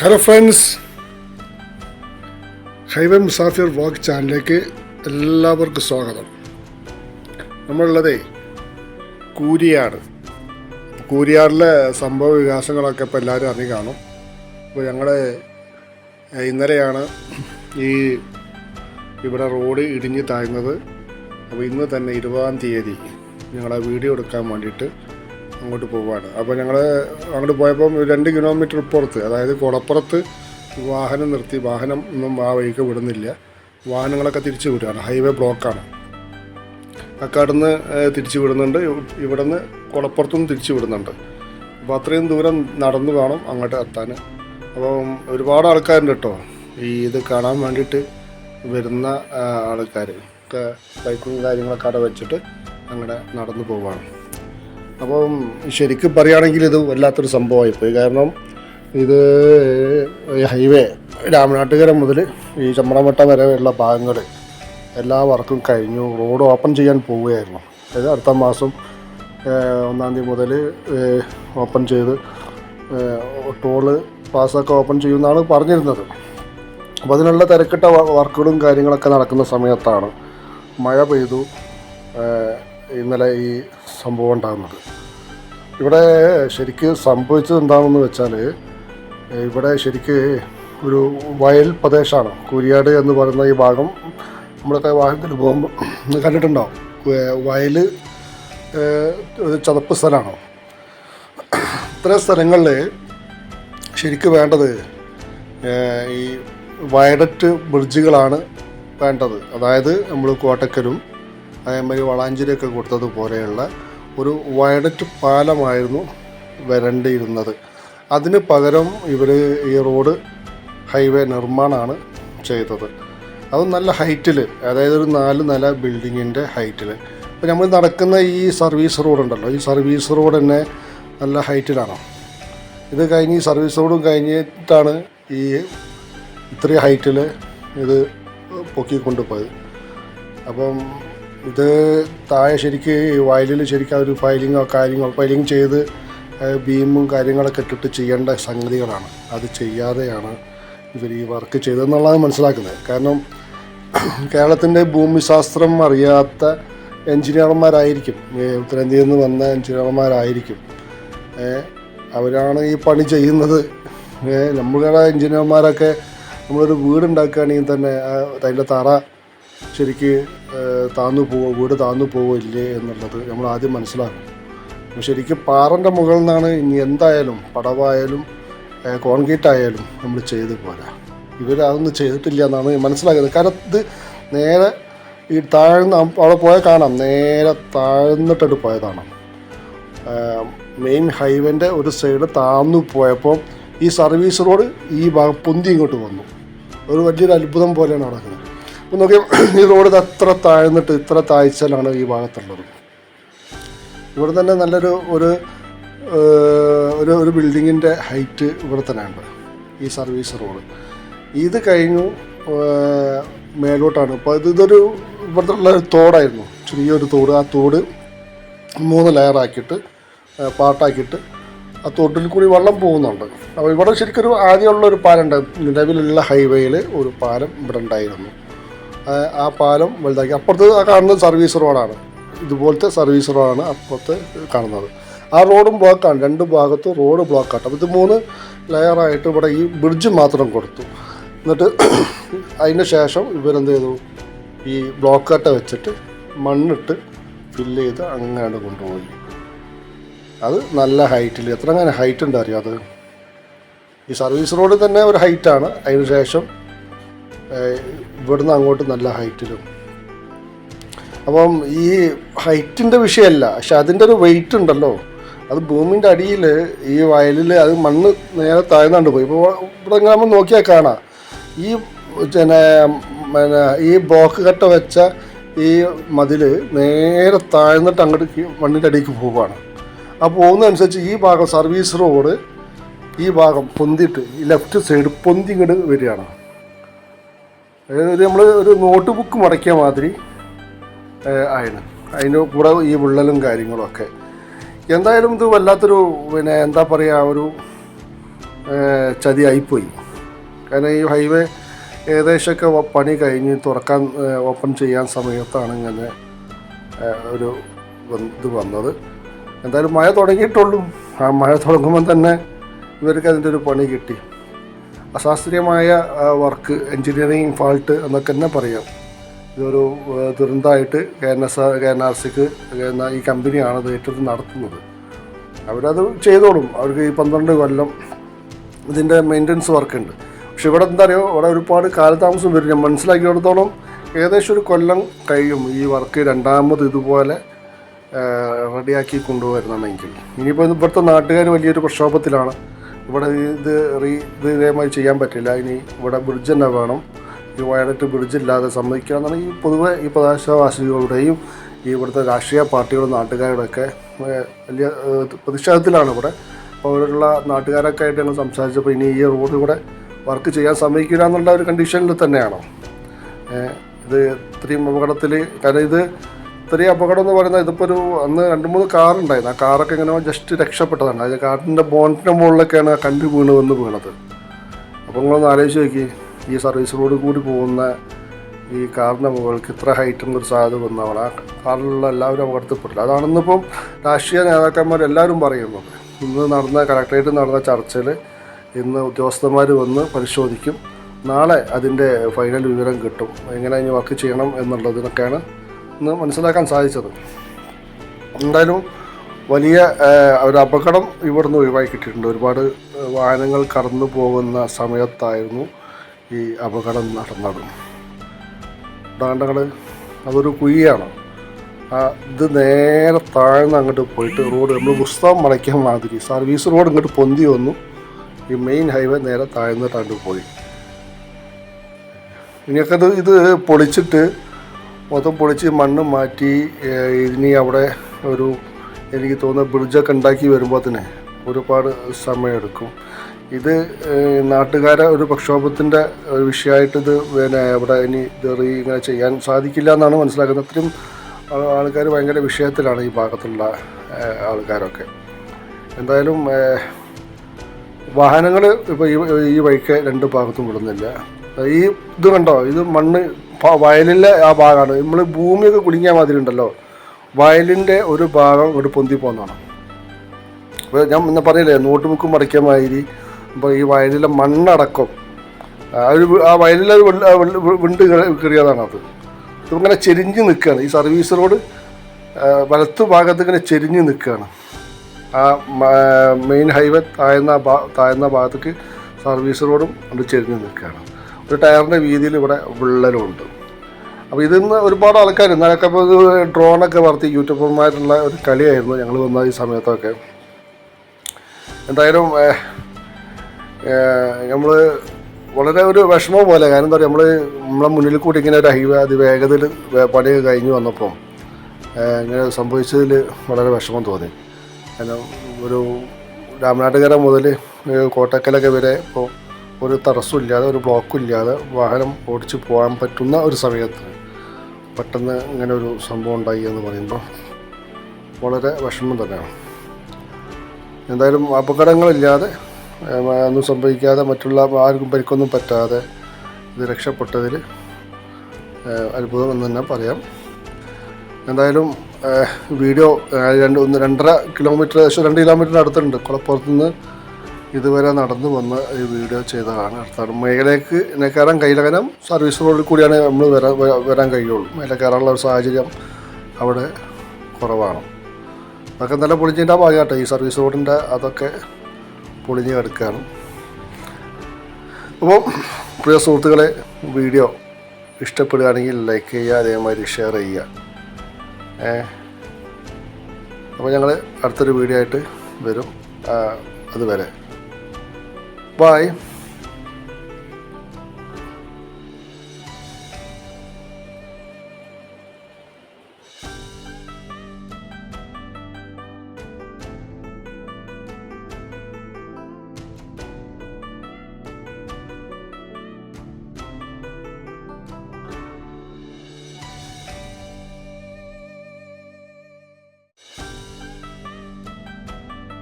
Hello friends highway Musafir vlog ചാനലിലേക്ക് എല്ലാവർക്കും സ്വാഗതം. നമ്മളുള്ളതേ കൂരിയാട്. കൂരിയാടിലെ സംഭവ വികാസങ്ങളൊക്കെ ഇപ്പോൾ എല്ലാവരും അറിഞ്ഞു കാണും. അപ്പോൾ ഞങ്ങൾ ഇന്നലെയാണ് ഈ ഇവിടെ റോഡ് ഇടിഞ്ഞ് താഴ്ന്നത്. അപ്പോൾ ഇന്ന് തന്നെ ഇരുപതാം തീയതി ഞങ്ങളെ വീഡിയോ എടുക്കാൻ വേണ്ടിയിട്ട് അങ്ങോട്ട് പോവുകയാണ് അപ്പോൾ ഞങ്ങൾ അങ്ങോട്ട് പോയപ്പം ഒരു രണ്ട് കിലോമീറ്റർ ഇപ്പുറത്ത് അതായത് കുളപ്പുറത്ത് വാഹനം നിർത്തി വാഹനം ഒന്നും ആ വഴിക്ക് വിടുന്നില്ല. വാഹനങ്ങളൊക്കെ തിരിച്ചു വിടുകയാണ്. ഹൈവേ ബ്ലോക്കാണ്. അക്കാടുന്ന് തിരിച്ചു വിടുന്നുണ്ട്. ഇവിടെ നിന്ന് കുളപ്പുറത്തുനിന്ന് തിരിച്ചു വിടുന്നുണ്ട്. അപ്പോൾ അത്രയും ദൂരം നടന്നു വേണം അങ്ങോട്ട് എത്താൻ. അപ്പം ഒരുപാട് ആൾക്കാരുണ്ട് കേട്ടോ. ഈ ഇത് കാണാൻ വേണ്ടിയിട്ട് വരുന്ന ആൾക്കാർ ഒക്കെ ബൈക്കും കാര്യങ്ങളൊക്കെ അവിടെ വെച്ചിട്ട് അങ്ങനെ നടന്നു പോവാണ്. അപ്പം ശരിക്കും പറയുകയാണെങ്കിൽ ഇത് വല്ലാത്തൊരു സംഭവമായിപ്പോയി. കാരണം ഇത് ഹൈവേ രാമനാട്ടുകര മുതൽ ഈ ചമ്രവട്ടം വരെയുള്ള ഭാഗങ്ങൾ എല്ലാ വർക്കും കഴിഞ്ഞു. റോഡ് ഓപ്പൺ ചെയ്യാൻ പോവുകയായിരുന്നു. അതായത് അടുത്ത മാസം ഒന്നാം തീയതി മുതൽ ഓപ്പൺ ചെയ്ത് ടോൾ പാസ്സൊക്കെ ഓപ്പൺ ചെയ്യുമെന്നാണ് പറഞ്ഞിരുന്നത്. അപ്പോൾ അതിനുള്ള തിരക്കിട്ട വർക്കുകളും കാര്യങ്ങളൊക്കെ നടക്കുന്ന സമയത്താണ് മഴ പെയ്തു. ഇന്നലെ ഈ സംഭവം ഉണ്ടാകുന്നത്. ഇവിടെ ശരിക്ക് സംഭവിച്ചത് എന്താണെന്ന് വെച്ചാൽ ഇവിടെ ശരിക്ക് ഒരു വയൽ പ്രദേശമാണ്. കുരിയാട് എന്ന് പറയുന്ന ഈ ഭാഗം നമ്മളൊക്കെ വാഹനത്തിൽ പോകുമ്പോൾ കണ്ടിട്ടുണ്ടാവും. വയ- വയൽ ഒരു ചതപ്പ് സ്ഥലമാണ്. ഇത്തരം സ്ഥലങ്ങളിൽ ശരിക്ക് വേണ്ടത് ഈ വയഡറ്റ് ബ്രിഡ്ജുകളാണ് വേണ്ടത്. അതായത് നമ്മൾ കോട്ടക്കലും അതേമാതിരി വളാഞ്ചേരിയൊക്കെ കൊടുത്തതുപോലെയുള്ള ഒരു വയഡറ്റ് പാലമായിരുന്നു വരണ്ടിയിരുന്നത്. അതിന് പകരം ഇവർ ഈ റോഡ് ഹൈവേ നിർമ്മാണമാണ് ചെയ്തത്. അത് നല്ല ഹൈറ്റിൽ അതായത് ഒരു നാല് നില ബിൽഡിങ്ങിന്റെ ഹൈറ്റിൽ ഇപ്പോൾ നമ്മൾ നടക്കുന്ന ഈ സർവീസ് റോഡ് ഉണ്ടല്ലോ ഈ സർവീസ് റോഡ് തന്നെ നല്ല ഹൈറ്റിലാണ്. ഇത് കഴിഞ്ഞ് ഈ സർവീസ് റോഡും കഴിഞ്ഞിട്ടാണ് ഈ ഇത്രയും ഹൈറ്റിൽ ഇത് പൊക്കിക്കൊണ്ടുപോയത്. അപ്പം ഇത് താഴെ ശരിക്ക് വയലിൽ ശരിക്കും ഒരു ഫയലിങ്ങോ കാര്യങ്ങളോ ഫയലിംഗ് ചെയ്ത് ബീമും കാര്യങ്ങളൊക്കെ ഇട്ടിട്ട് ചെയ്യേണ്ട സംഗതികളാണ്. അത് ചെയ്യാതെയാണ് ഇവർ ഈ വർക്ക് ചെയ്തതെന്നുള്ളതാണ് മനസ്സിലാക്കുന്നത്. കാരണം കേരളത്തിന്റെ ഭൂമിശാസ്ത്രം അറിയാത്ത എഞ്ചിനീയർമാരായിരിക്കും. ഉത്തരേന്ത്യയിൽ നിന്ന് വന്ന എഞ്ചിനീയർമാരായിരിക്കും. അവരാണ് ഈ പണി ചെയ്യുന്നത്. നമ്മളുടെ എഞ്ചിനീയർമാരൊക്കെ നമ്മളൊരു വീടുണ്ടാക്കുകയാണെങ്കിൽ തന്നെ അതിന്റെ തറ ശരിക്ക് താന്നു പോവോ വീട് താന്നു പോവോ ഇല്ലേ എന്നുള്ളത് നമ്മൾ ആദ്യം മനസ്സിലാക്കും. ശരിക്കും പാറന്റെ മുകളിൽ നിന്നാണ് ഇനി എന്തായാലും പടവായാലും കോൺക്രീറ്റ് ആയാലും നമ്മൾ ചെയ്ത് പോരാ. ഇവർ അതൊന്നും ചെയ്തിട്ടില്ല എന്നാണ് മനസ്സിലാക്കുന്നത്. കാരണം ഇത് നേരെ ഈ താഴ്ന്ന് അവിടെ പോയാൽ കാണാം. നേരെ താഴ്ന്നിട്ടിട്ട് പോയതാണ്. മെയിൻ ഹൈവേന്റെ ഒരു സൈഡ് താന്നു പോയപ്പോൾ ഈ സർവീസ് റോഡ് ഈ ഭാഗം പൊന്തി ഇങ്ങോട്ട് വന്നു. ഒരു വലിയൊരു അത്ഭുതം പോലെയാണ് നടക്കുന്നത്. അപ്പോൾ നോക്കിയാൽ ഈ റോഡ് അത്ര താഴ്ന്നിട്ട് ഇത്ര താഴ്ചയിലാണ് ഈ ഭാഗത്തുള്ളത്. ഇവിടെ തന്നെ നല്ലൊരു ഒരു ഒരു ഒരു ബിൽഡിങ്ങിന്റെ ഹൈറ്റ് ഇവിടെ തന്നെ ഉണ്ട് ഈ സർവീസ് റോഡ്. ഇത് കഴിഞ്ഞു മേലോട്ടാണ്. ഇപ്പോൾ ഇത് ഇതൊരു ഇവിടുത്തെ തോടായിരുന്നു ചെറിയൊരു തോട്. ആ തോട് മൂന്ന് ലെയറാക്കിയിട്ട് പാട്ടാക്കിയിട്ട് ആ തോട്ടിൽ കൂടി വെള്ളം പോകുന്നുണ്ട്. അപ്പോൾ ഇവിടെ ശരിക്കൊരു ആദ്യമുള്ള ഒരു പാലം ഉണ്ട്. നിലവിലുള്ള ഹൈവേയിൽ ഒരു പാലം ഇവിടെ ഉണ്ടായിരുന്നു. ആ- പാലം വലുതാക്കി. അപ്പുറത്ത് ആ കാണുന്നത് സർവീസ് റോഡാണ് ഇതുപോലത്തെ സർവീസ് റോഡാണ് അപ്പുറത്ത് കാണുന്നത്. ആ റോഡും ബ്ലോക്കാണ് രണ്ട് ഭാഗത്തും റോഡ് ബ്ലോക്കാണ് അപ്പോൾ ഇത് മൂന്ന് ലെയറായിട്ട് ഇവിടെ ഈ ബ്രിഡ്ജ് മാത്രം കൊടുത്തു. എന്നിട്ട് അതിന് ശേഷം ഇവരെന്ത് ചെയ്തു? ഈ ബ്ലോക്ക് കട്ട വെച്ചിട്ട് മണ്ണിട്ട് ഫില്ല് ചെയ്ത് അങ്ങനെ കൊണ്ടുപോയി. അത് നല്ല ഹൈറ്റിൽ എത്ര അങ്ങനെ ഹൈറ്റ് ഉണ്ട് അറിയാം അത്? ഈ സർവീസ് റോഡ് തന്നെ ഒരു ഹൈറ്റാണ് അതിന് ശേഷം ഏഹ്, ഇവിടുന്ന് അങ്ങോട്ട് നല്ല ഹൈറ്റിലും അപ്പം ഈ ഹൈറ്റിന്റെ വിഷയമല്ല പക്ഷെ അതിന്റെ ഒരു വെയിറ്റ് ഉണ്ടല്ലോ. അത് ഭൂമിന്റെ അടിയിൽ ഈ വയലിൽ അത് മണ്ണ് നേരെ താഴ്ന്നാണ്ട് പോയി. ഇപ്പോൾ ഇവിടെ നമ്മൾ നോക്കിയാൽ കാണാം. ഈ പിന്നെ പിന്നെ ഈ ബ്ലോക്ക് കട്ട വെച്ച ഈ മതിൽ നേരെ താഴ്ന്നിട്ട് അങ്ങോട്ട് മണ്ണിന്റെ അടിയിലേക്ക് പോവുകയാണ്. ആ പോകുന്നതനുസരിച്ച് ഈ ഭാഗം സർവീസ് റോഡ് ഈ ഭാഗം പൊന്തിയിട്ട് ഈ ലെഫ്റ്റ് സൈഡ് പൊന്തി ഇങ്ങോട്ട് വരികയാണ്. അതായത് നമ്മൾ ഒരു നോട്ട് ബുക്ക് മടക്കിയ മാതിരി ആയിരുന്നു അതിന്റെ കൂടെ ഈ വിള്ളലും കാര്യങ്ങളൊക്കെ എന്തായാലും ഇത് വല്ലാത്തൊരു പിന്നെ എന്താ പറയുക ഒരു ചതിയായിപ്പോയി. കാരണം ഈ ഹൈവേ ഏകദേശമൊക്കെ പണി കഴിഞ്ഞ് തുറക്കാൻ ഓപ്പൺ ചെയ്യാൻ സമയത്താണ് ഇങ്ങനെ ഒരു ഇത് വന്നത്. എന്തായാലും മഴ തുടങ്ങിയിട്ടുള്ളൂ. ആ മഴ തുടങ്ങുമ്പോൾ തന്നെ ഇവർക്ക് അതിന്റെ ഒരു പണി കിട്ടി. അശാസ്ത്രീയമായ വർക്ക് എൻജിനീയറിങ് ഫാൾട്ട് എന്നൊക്കെ തന്നെ പറയാം. ഇതൊരു ദുരന്തമായിട്ട് K N S K N R സിക്ക് ഈ കമ്പനിയാണ് ഇത് ഏറ്റെടുത്ത് നടത്തുന്നത്. അവരത് ചെയ്തോളും. അവർക്ക് ഈ പന്ത്രണ്ട് കൊല്ലം ഇതിന്റെ മെയിന്റനൻസ് വർക്കുണ്ട്. പക്ഷെ ഇവിടെ എന്താ അറിയോ? ഇവിടെ ഒരുപാട് കാലതാമസം വരും. ഞാൻ മനസ്സിലാക്കിയിടത്തോളം ഏകദേശം ഒരു കൊല്ലം കഴിയും ഈ വർക്ക് രണ്ടാമത് ഇതുപോലെ റെഡിയാക്കി കൊണ്ടുവരുന്നതാണെങ്കിൽ. ഇനിയിപ്പോൾ ഇവിടുത്തെ നാട്ടുകാർ വലിയൊരു പ്രക്ഷോഭത്തിലാണ്. ഇവിടെ ഇത് റീ ഇത് ഇതേമാതിരി ചെയ്യാൻ പറ്റില്ല. ഇനി ഇവിടെ ബ്രിഡ്ജ് തന്നെ വേണം. ഈ വയനാട്ട് ബ്രിഡ്ജ് ഇല്ലാതെ സമ്മതിക്കുക ഈ പൊതുവെ ഈ പ്രദേശവാസികളുടെയും ഈ ഇവിടുത്തെ രാഷ്ട്രീയ പാർട്ടികളും നാട്ടുകാരുടെയൊക്കെ വലിയ പ്രതിഷേധത്തിലാണ് ഇവിടെ. അപ്പോൾ അവരുള്ള നാട്ടുകാരൊക്കെ ആയിട്ട് ഞങ്ങൾ സംസാരിച്ചപ്പോൾ ഇനി ഈ റോഡ് ഇവിടെ വർക്ക് ചെയ്യാൻ സമ്മതിക്കില്ല എന്നുള്ള ഒരു കണ്ടീഷനിൽ തന്നെയാണോ. ഇത് ഇത്രയും അപകടത്തിൽ കാരണം ഇത് ഇത്രയും അപകടം എന്ന് പറയുന്നത് ഇതിപ്പോൾ ഒരു അന്ന് രണ്ട് മൂന്ന് കാറുണ്ടായിരുന്നു ആ കാറൊക്കെ ഇങ്ങനെ ജസ്റ്റ് രക്ഷപ്പെട്ടതാണ്. അത് കാറിന്റെ ബോണ്ടിന്റെ മുകളിലൊക്കെയാണ് ആ കണ്ടു വീണ് വന്ന് വീണത്. അപ്പോൾ നിങ്ങളൊന്ന് ആലോചിച്ച് നോക്കി. ഈ സർവീസ് റോഡ് കൂടി പോകുന്ന ഈ കാറിന്റെ മുകൾക്ക് ഇത്ര ഹൈറ്റും ഒരു സാധ്യത വന്നവണ് ആ കാറിലുള്ള എല്ലാവരും അപകടത്തിൽപ്പെട്ടില്ല അതാണെന്നിപ്പം രാഷ്ട്രീയ നേതാക്കന്മാർ എല്ലാവരും പറയുന്നത് ഇന്ന് നടന്ന കളക്ടറേറ്റ് നടന്ന ചർച്ചയിൽ ഇന്ന് ഉദ്യോഗസ്ഥന്മാർ വന്ന് പരിശോധിക്കും. നാളെ അതിന്റെ ഫൈനൽ വിവരം കിട്ടും. എങ്ങനെ ഇനി വർക്ക് ചെയ്യണം എന്നുള്ളതിനൊക്കെയാണ് ഇന്ന് മനസ്സിലാക്കാൻ സാധിച്ചത്. എന്തായാലും വലിയ ഒരു അപകടം ഇവിടുന്ന് ഒഴിവാക്കി കിട്ടിയിട്ടുണ്ട്. ഒരുപാട് വാഹനങ്ങൾ കടന്നു പോകുന്ന സമയത്തായിരുന്നു ഈ അപകടം നടന്നത്. ദാണ്ടങ്ങൾ അതൊരു കുഴിയാണ്. ഇത് നേരെ താഴ്ന്ന് അങ്ങോട്ട് പോയിട്ട് റോഡ് നമ്മൾ പുസ്തകം മടക്കിയ മാതിരി സർവീസ് റോഡ് ഇങ്ങോട്ട് പൊന്തി വന്നു. ഈ മെയിൻ ഹൈവേ നേരെ താഴ്ന്നിട്ടാണ്ട് പോയി. ഇനിയൊക്കെ ഇത് പൊളിച്ചിട്ട് മൊത്തം പൊളിച്ച് മണ്ണ് മാറ്റി ഇനി അവിടെ ഒരു എനിക്ക് തോന്നുന്ന ബ്രിഡ്ജൊക്കെ ഉണ്ടാക്കി വരുമ്പോൾ തന്നെ ഒരുപാട് സമയമെടുക്കും. ഇത് നാട്ടുകാരെ ഒരു പ്രക്ഷോഭത്തിന്റെ ഒരു വിഷയമായിട്ട് ഇത് പിന്നെ അവിടെ ഇനി ഇതെറി ഇങ്ങനെ ചെയ്യാൻ സാധിക്കില്ല എന്നാണ് മനസ്സിലാക്കുന്നത്. അത്രയും ആൾക്കാർ ഭയങ്കര വിഷയത്തിലാണ് ഈ ഭാഗത്തുള്ള ആൾക്കാരൊക്കെ. എന്തായാലും വാഹനങ്ങൾ ഇപ്പോൾ ഈ ഈ വഴിക്ക് രണ്ട് ഭാഗത്തും വിടുന്നില്ല. ഈ ഇത് കണ്ടോ? ഇത് മണ്ണ് വയലിലെ ആ ഭാഗമാണ് നമ്മൾ ഭൂമിയൊക്കെ കുലുങ്ങിയ മാതിരി ഉണ്ടല്ലോ. വയലിന്റെ ഒരു ഭാഗം ഇങ്ങോട്ട് പൊന്തി പോകുന്നതാണ് അപ്പോൾ ഞാൻ ഇന്ന് പറയില്ലേ നോട്ട് ബുക്കും മടക്കിയ മാതിരി ഇപ്പോൾ ഈ വയലിലെ മണ്ണടക്കം. ഒരു ആ വയലിലെ വിണ്ട് കയറിയതാണ് അത്. ഇതിങ്ങനെ ചെരിഞ്ഞ് നിൽക്കുകയാണ് ഈ സർവീസ് റോഡ് വലത്തു ഭാഗത്ത് ഇങ്ങനെ ചെരിഞ്ഞ് നിൽക്കുകയാണ് ആ മെയിൻ ഹൈവേ താഴ്ന്ന താഴ്ന്ന ഭാഗത്തേക്ക് സർവീസ് റോഡും അത് ചെരിഞ്ഞ് നിൽക്കുകയാണ് ഒരു ടയറിന്റെ വീതിയിൽ ഇവിടെ വിള്ളലുണ്ട്. അപ്പോൾ ഇതിന്ന് ഒരുപാട് ആൾക്കാർ ഇന്നലൊക്കെ ഡ്രോണൊക്കെ വളർത്തി യൂട്യൂബർമാരുള്ള ഒരു കളിയായിരുന്നു ഞങ്ങൾ വന്ന ഈ സമയത്തൊക്കെ. എന്തായാലും നമ്മൾ വളരെ ഒരു വിഷമം പോലെ കാരണം എന്താ പറയുക നമ്മൾ നമ്മളെ മുന്നിൽ കൂടി ഇങ്ങനെ ഒരു ഹൈവേ അതിവേഗതയിൽ പണിയൊക്കെ കഴിഞ്ഞ് വന്നപ്പം ഇങ്ങനെ സംഭവിച്ചതിൽ വളരെ വിഷമം തോന്നി. കാരണം ഒരു രാമനാട്ടുകര മുതൽ കോട്ടക്കലൊക്കെ വരെ ഇപ്പോൾ ഒരു തടസ്സം ഇല്ലാതെ ഒരു ബ്ലോക്കും ഇല്ലാതെ വാഹനം ഓടിച്ച് പോകാൻ പറ്റുന്ന ഒരു സമയത്ത് പെട്ടെന്ന് ഇങ്ങനെ ഒരു സംഭവം ഉണ്ടായി എന്ന് പറയുമ്പോൾ വളരെ വിഷമം തന്നെയാണ്. എന്തായാലും അപകടങ്ങളില്ലാതെ ഒന്നും സംഭവിക്കാതെ മറ്റുള്ള ആർക്കും പരിക്കൊന്നും പറ്റാതെ ഇത് രക്ഷപ്പെട്ടതിൽ അത്ഭുതം എന്ന് തന്നെ പറയാം. എന്തായാലും വീഡിയോ രണ്ട് ഒന്ന് രണ്ടര കിലോമീറ്റർ ഏകദേശം രണ്ട് കിലോമീറ്ററിന് അടുത്തുണ്ട് കുളപ്പുറത്ത് നിന്ന് ഇതുവരെ നടന്നു വന്ന വീഡിയോ ചെയ്തതാണ് അടുത്താണ്. മേലേക്ക് കയറാൻ കയ്യിലകനം സർവീസ് റോഡിൽ കൂടിയാണ് നമ്മൾ വരാൻ വരാൻ കഴിയുള്ളൂ. മേലെ കയറാനുള്ള ഒരു സാഹചര്യം അവിടെ കുറവാണ്. അതൊക്കെ നല്ല പൊളിഞ്ഞതിന്റെ ഭാഗമാട്ടോ ഈ സർവീസ് റോഡിന്റെ അതൊക്കെ പൊളിഞ്ഞ് കിടക്കുകയാണ് അപ്പോൾ പ്രിയ സുഹൃത്തുക്കളെ വീഡിയോ ഇഷ്ടപ്പെടുകയാണെങ്കിൽ ലൈക്ക് ചെയ്യുക അതേമാതിരി ഷെയർ ചെയ്യുക. ഏ? അപ്പോൾ ഞങ്ങൾ അടുത്തൊരു വീഡിയോ ആയിട്ട് വരും. അതുവരെ. Bye.